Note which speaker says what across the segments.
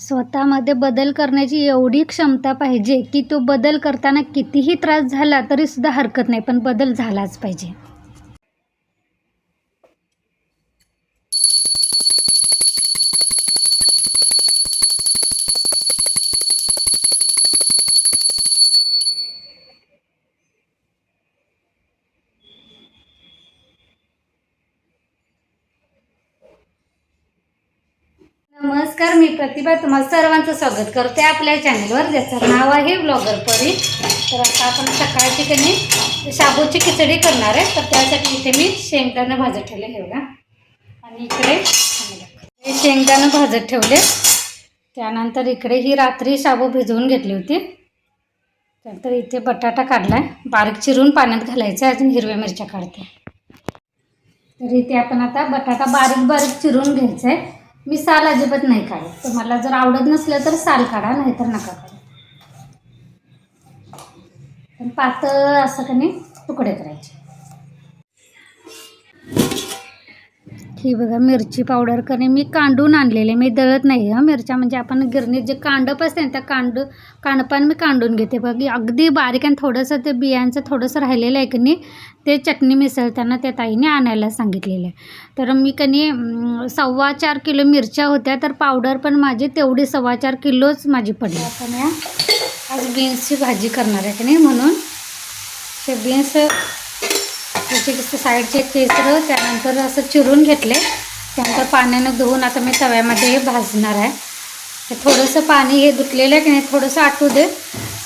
Speaker 1: स्वतःमध्ये बदल करण्याची एवढी क्षमता पाहिजे की तो बदल करताना कितीही त्रास झाला तरीसुद्धा हरकत नाही पण बदल झालाच पाहिजे. मी प्रतिभा तुम्हाला सर्वांचं स्वागत करते आपल्या चॅनलवर ज्याचं नाव आहे ब्लॉगर परी तर आता आपण सकाळची कणी शाबूची खिचडी करणार आहे. तर त्यासाठी इथे मी शेंगदाणं भाजत ठेवले हे बघा. आणि इकडे शेंगदाणं भाजत ठेवले. त्यानंतर इकडे ही रात्री शाबू भिजवून घेतली होती. त्यानंतर इथे बटाटा काढलाय. बारीक चिरून पाण्यात घालायचं आहे. अजून हिरव्या मिरच्या काढते. तर इथे आपण आता बटाटा बारीक बारीक चिरून घ्यायचा आहे मी साल अजिबात नाही काढत तर मला जर आवडत नसलं तर साल काढा नाहीतर नका काढा पण पातळ असं का नाही तुकडे करायचे. ही बघा मिरची पावडर करणे मी कांडून आणलेले मी दळत नाही हं. मिरच्या म्हणजे आपण गिरणीत जे कांडप असते ना त्या कांड कांडपान मी कांडून घेते. बघ अगदी बारीक आणि थोडंसं ते बियांचं थोडंसं राहिलेलं आहे की नाही ते चटणी मिसळताना त्या ताईने आणायला सांगितलेलं आहे. तर मी कनी सव्वा चार किलो मिरच्या होत्या तर पावडर पण माझी तेवढी सव्वा चार किलोच माझी पडली. आपण या आज बीन्सची भाजी करणार आहे की नाही म्हणून. ते बीन्स असे कसं साईडचे केसरं त्यानंतर असं चिरून घेतले. त्यानंतर पाण्यानं धुवून आता मी तव्यामध्ये हे भाजणार आहे. हे थोडंसं पाणी हे धुतलेलं आहे की नाही थोडंसं आटू दे.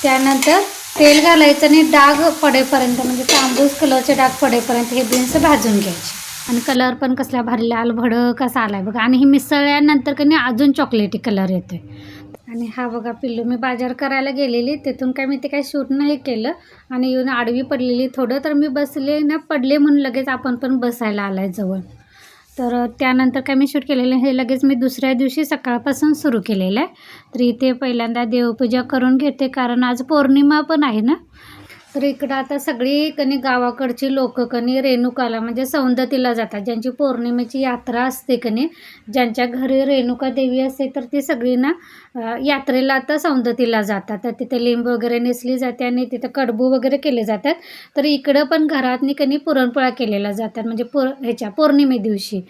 Speaker 1: त्यानंतर तेल घालायचं आणि डाग पडेपर्यंत म्हणजे तांबूस कलरचे डाग पडेपर्यंत हे बीन्स भाजून घ्यायचे. आणि कलर पण कसला भारी लाल भडक असा आला आहे बघा. आणि हे मिसळल्यानंतर की नाही अजून चॉकलेटी कलर येतो आहे आणि हा बघा पिल्लू मी बाजार करायला गेलेली तिथून काय मी ते काय शूट नाही केलं. आणि येऊन आडवी पडलेली थोडं तर मी बसले ना पडले म्हणून लगेच आपण पण बसायला आलाय जवळ. तर त्यानंतर काय मी शूट केलेलं हे लगेच मी दुसऱ्या दिवशी सकाळपासून सुरू केलेलं आहे. तर इथे पहिल्यांदा देवपूजा करून घेते कारण आज पौर्णिमा पण आहे ना. तर इकडं आता सगळी कनी गावाकडची लोक कनी रेणुकाला म्हणजे सौंदतीला जातात. ज्यांची पौर्णिमेची यात्रा असते कणी ज्यांच्या घरी रेणुका देवी असते तर ती सगळी ना यात्रेला आता सौंदतीला जातात. तर तिथे लिंब वगैरे नेसली जाते आणि तिथं कडबू वगैरे केले जातात. तर इकडं पण घरातनी कनी पुरणपोळा केलेला जातात म्हणजे पोर ह्याच्या पौर्णिमे दिवशी.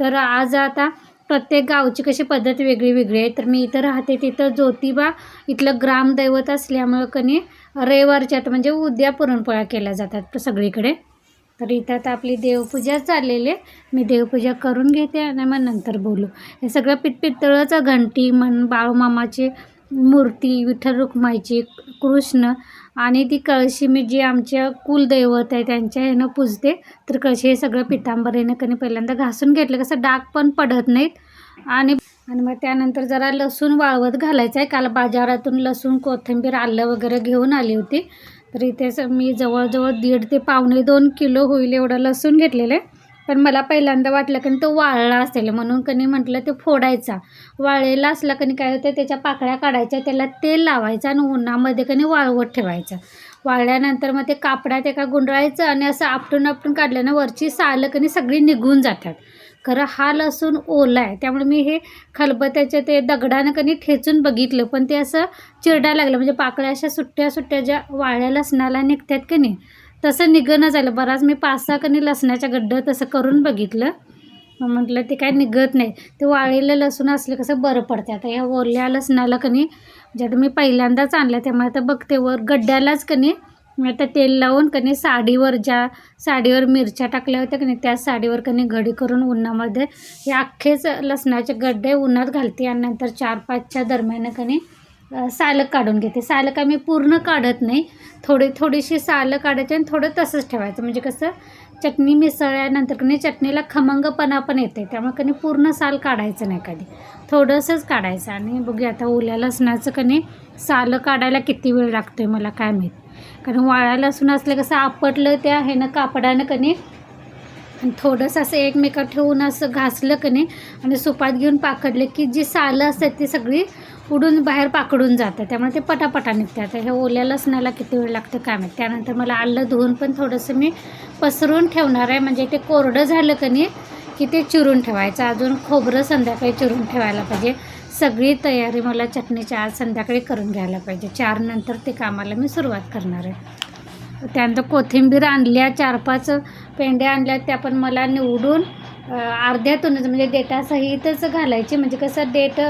Speaker 1: तर आज आता प्रत्येक गावची कशी पद्धत वेगळी वेगळी आहे. तर मी इथं राहते तिथं ज्योतिबा इथलं ग्रामदैवत असल्यामुळं कनी तर म्हणजे उद्या पुरणपोळ्या केल्या जातात सगळीकडे. तर इथं आता आपली देवपूजा चाललेली आहे. मी देवपूजा करून घेते आणि मग नंतर बोलू. हे सगळं पितपितळंचं घंटी म्हण बाळूमामाची मूर्ती विठ्ठल रुक्माईची कृष्ण आणि ती कळशी मी जी आमच्या कुलदैवत आहे त्यांच्या ह्यानं पूजते. तर कळशी हे सगळं पितांबरीनं कधी पहिल्यांदा घासून घेतलं कसं डाग पण पडत नाहीत. आणि आणि मग त्यानंतर जरा लसूण वाळवत घालायचं आहे. काल बाजारातून लसूण कोथिंबीर आलं वगैरे घेऊन आली होती. तर इथे मी जवळजवळ दीड ते पावणे दोन किलो होईल एवढं लसूण घेतलेलं आहे. पण मला पहिल्यांदा वाटलं की तो वाळला असेल. म्हणून कनी म्हटलं ते फोडायचा. वाळलेला असला कनी काय होतं त्याच्या पाकळ्या काढायच्या त्याला तेल लावायचं आणि उन्हामध्ये कनी वाळवत ठेवायचं. वाळल्यानंतर मग ते कापडात एका गुंडाळायचं आणि असं आपटून आपटून काढल्यानं वरची सालं कनी सगळी निघून जातात. खरं हा लसूण ओला आहे. त्यामुळे मी हे खलबत्याच्या ते दगडानं कनी ठेचून बघितलं. पण ते असं चिरडायला लागलं. म्हणजे पाकळ्या अशा सुट्ट्या सुट्ट्या ज्या वाळ्या लसणाला निघतात का नाही तसं निघणं झालं. बराच मी पाच सहा कणी लसणाच्या गड्डं तसं करून बघितलं. म्हटलं ते काय निघत नाही. ते वाळलेलं लसूण असलं कसं बरं पडते आता ह्या ओल्या लसणाला कनी ज्यात मी पहिल्यांदाच आणलं त्यामुळे आता बघते वर गड्ड्यालाच कनी आता तेल लावून कनी साडीवर ज्या साडीवर मिरच्या टाकल्या होत्या कणी त्या साडीवर कनी घडी करून उन्हामध्ये हे अख्खेच लसणाचे गड्डे उन्हात घालते. आणि नंतर चार पाचच्या दरम्यान कनी सालं काढून घेते. सालं आम्ही मी पूर्ण काढत नाही. थोडी थोडीशी सालं काढायची आणि थोडं तसंच ठेवायचं. म्हणजे कसं चटणी मिसळल्यानंतर कनी चटणीला खमंगपणा पण येते त्यामुळे कनी पूर्ण साल काढायचं नाही कधी. थोडंसंच काढायचं. आणि बघूया आता ओल्या लसणाचं कनी सालं काढायला किती वेळ लागतो आहे मला काय माहीत. कारण वाळ्या लसूण असलं कसं आपटलं त्या ह्यानं कापडानं कनी आणि थोडंसं असं एकमेकात ठेवून असं घासलं का नाही आणि सुपात घेऊन पाकडले की जी सालं असतात ती सगळी उडून बाहेर पाकडून जातं त्यामुळे ते पटापटा निघतात. हे ओल्या लसणाला किती वेळ लागतं काय माहिती. त्यानंतर मला आलं धुवून पण थोडंसं मी पसरून ठेवणार आहे. म्हणजे ते कोरडं झालं का नाही की ते चिरून ठेवायचं. अजून खोबरं संध्याकाळी चिरून ठेवायला पाहिजे. सगळी तयारी मला चटणीच्या आज संध्याकाळी करून घ्यायला पाहिजे. चार नंतर ते कामाला मी सुरुवात करणार आहे. त्यानंतर कोथिंबीर आणल्या. चार पाच पेंड्या आणल्या त्या पण मला निवडून अर्ध्यातूनच म्हणजे देठासहितच घालायची. म्हणजे कसं देठ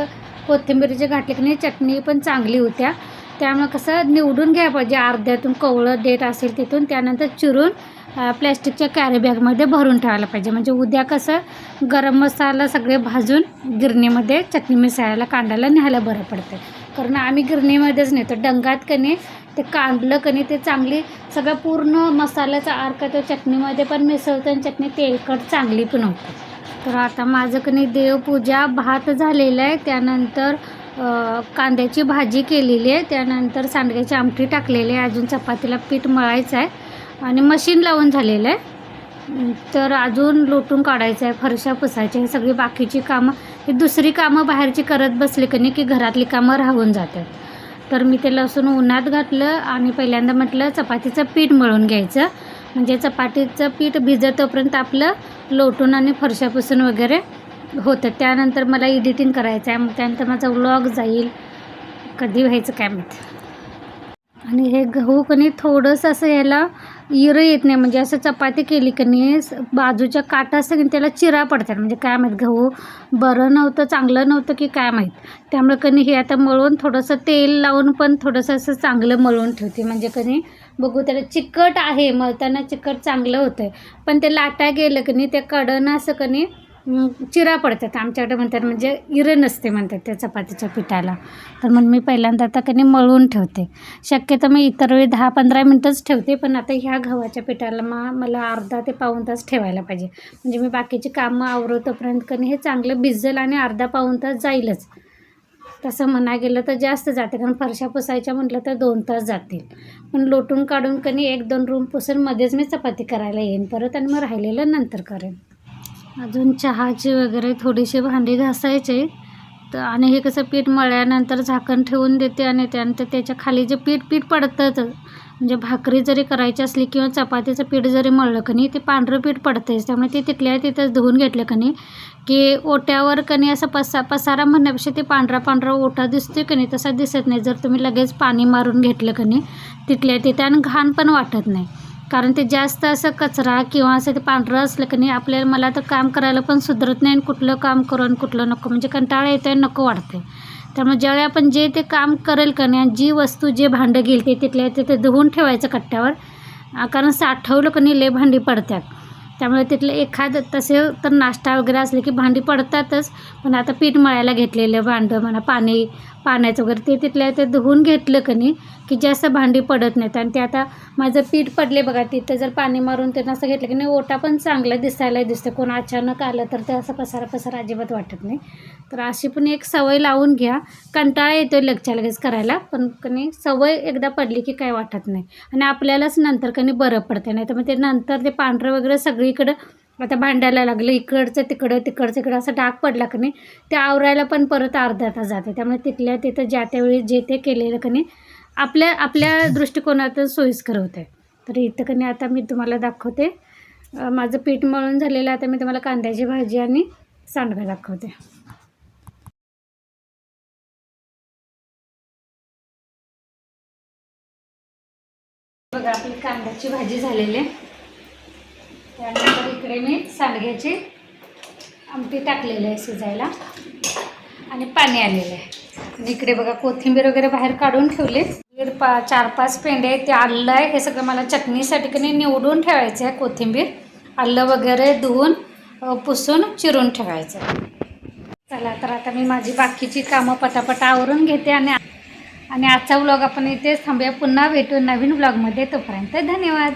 Speaker 1: कोथिंबीरीचे घातले की नाही चटणी पण चांगली होत्या. त्यामुळे कसं निवडून घ्या पाहिजे. अर्ध्यातून कवळं डेट असेल तिथून त्यानंतर चिरून प्लॅस्टिकच्या कॅरीबॅगमध्ये भरून ठेवायला पाहिजे. म्हणजे उद्या कसं गरम मसाला सगळे भाजून गिरणीमध्ये चटणी मिसळायला कांद्याला न्यायला बरं पडतं. कारण आम्ही गिरणीमध्येच नेतो. डंगात कणी ते कांडलं कणी ते चांगली सगळं पूर्ण मसाल्याचा अर्क तो चटणीमध्ये पण मिसळतं आणि चटणी तेलकट चांगली पण होते. तर आता माझं कणी देवपूजा भात झालेलं आहे. त्यानंतर कांद्याची भाजी केलेली आहे. त्यानंतर सांडग्याची आमटी टाकलेली आहे. अजून चपातीला पीठ मळायचं आहे. आणि मशीन लावून झालेलं आहे. तर अजून लोटून काढायचं आहे. फरशा पुसायच्या हे सगळी बाकीची कामं ही दुसरी कामं बाहेरची करत बसली कणी की घरातली कामं राहून जातात. तर मी ते लसूण उन्हात घातलं आणि पहिल्यांदा म्हटलं चपातीचं पीठ मळून घ्यायचं. म्हणजे चपातीचं पीठ भिजत तोपर्यंत आपलं लोटून आणि फरशापासून वगैरे होतं. त्यानंतर मला एडिटिंग करायचं आहे. मग त्यानंतर माझा व्लॉग जाईल. कधी व्हायचं काय माहिती. आणि हे गहू कणी थोडंसं असं याला इरं येत नाही. म्हणजे असं चपाती केली की नाही स- बाजूच्या काटा असतं की त्याला चिरा पडतात. म्हणजे काय माहीत गहू बरं नव्हतं चांगलं नव्हतं की काय माहीत. त्यामुळे कणी हे आता मळून थोडंसं तेल लावून पण थोडंसं असं चांगलं मळून ठेवते. म्हणजे कणी बघू त्याला चिकट आहे मळताना चिकट चांगलं होतं आहे पण ते लाटा गेलं की नाही ते कडनं असं कणी चिरा पडतात. आमच्याकडे म्हणतात म्हणजे इरे नसते म्हणतात त्या चपातीच्या पिठाला. तर मग मी पहिल्यांदा आता कणी मळून ठेवते. शक्यतो मी इतर वेळी दहा पंधरा मिनटंच ठेवते पण आता ह्या गव्हाच्या पिठाला मा मला अर्धा ते पाऊण तास ठेवायला पाहिजे. म्हणजे मी बाकीची कामं आवरतोपर्यंत कणी हे चांगलं भिजल आणि अर्धा पाऊण तास जाईलच. तसं म्हणा गेलं तर जास्त जाते कारण फरशा पुसायच्या म्हटलं तर दोन तास जातील. पण लोटून काढून कणी एक दोन रूम पुसून मध्येच मी चपाती करायला येईन परत आणि मग राहिलेलं नंतर करेन. अजून चहाची वगैरे थोडीशी भांडी घासायचे. तर आणि हे कसं पीठ मळल्यानंतर झाकण ठेवून देते आणि त्यानंतर त्याच्याखाली जे पीठ पीठ पडतंच म्हणजे भाकरी जरी करायची असली किंवा चपातीचं पीठ जरी मळलं का नाही ते पांढरं पीठ पडतंच त्यामुळे ते तिथल्या तिथंच धुवून घेतलं का नाही की ओट्यावर कणी असं पसा पसारा म्हणण्यापेक्षा ते पांढरा पांढरा ओटा दिसतोय का नाही तसा दिसत नाही. जर तुम्ही लगेच पाणी मारून घेतलं का नाही तिथल्या तिथे आणि घाण पण वाटत नाही. कारण ते जास्त असं कचरा किंवा असं ते पांढरं असलं की नाही आपल्याला मला तर काम करायला पण सुधरत नाही आणि कुठलं काम करू आणि कुठलं नको. म्हणजे कंटाळा येतो आहे नको वाटते त्यामुळे ज्यावेळी आपण जे ते काम करेल का नाही आणि जी वस्तू जे भांडं घेईल ते तिथल्या तिथे धुवून ठेवायचं कट्ट्यावर कारण साठवलं का नाही लय भांडी पडतात. त्यामुळे तिथलं एखादं तसे तर नाश्ता वगैरे असले की भांडी पडतातच पण आता पीठ मळायला घेतलेलं भांडं म्हणा पाणी पाण्याचं वगैरे ते तिथल्या ते धुवून घेतलं का नाही की जास्त भांडी पडत नाहीत. आणि ते आता माझं पीठ पडले बघा तिथं जर पाणी मारून ते असं घेतलं की नाही ओटा पण चांगला दिसायला दिसतं कोण अचानक आलं तर ते असं पसारा पसारा अजिबात वाटत नाही. तर अशी पण एक सवय लावून घ्या. कंटाळा येतो लगच्या लगेच करायला पण कणी सवय एकदा पडली की काय वाटत नाही. आणि आपल्यालाच नंतर कणी बरं पडतं नाही तर मग ते नंतर ते पांढरं वगैरे सगळीकडं आता भांडायला लागलं इकडचं तिकडं तिकडचं इकडं असं डाग पडला की नाही ते आवरायला पण परत अर्धा तास जाते. त्यामुळे तिथल्या तिथं ज्या त्यावेळी जे ते केलेलं की नाही आपल्या आपल्या दृष्टिकोनातून सोयीस्कर होते तर इथं की नाही आता मी तुम्हाला दाखवते. माझं पीठ मळून झालेलं आता मी तुम्हाला कांद्याची भाजी आणि सांडगा दाखवते. बघा आपली कांद्याची भाजी झालेली आहे. त्यानंतर इकडे मी सांडग्याची आमटी टाकलेली आहे शिजायला. आणि पाणी आलेलं आहे. आणि इकडे बघा कोथिंबीर वगैरे बाहेर काढून ठेवले. दीड पा चार पाच पेंडे आहेत ते आलं आहे. हे सगळं मला चटणीसाठी की नाही निवडून ठेवायचं आहे कोथिंबीर. आलं वगैरे धुवून पुसून चिरून ठेवायचं चला तर आता मी माझी बाकीची कामं पटापट आवरून घेते आणि आणि आजचा व्लॉग आपण इथेच थांबूया. पुन्हा भेटू नवीन व्लॉगमध्ये तोपर्यंत धन्यवाद.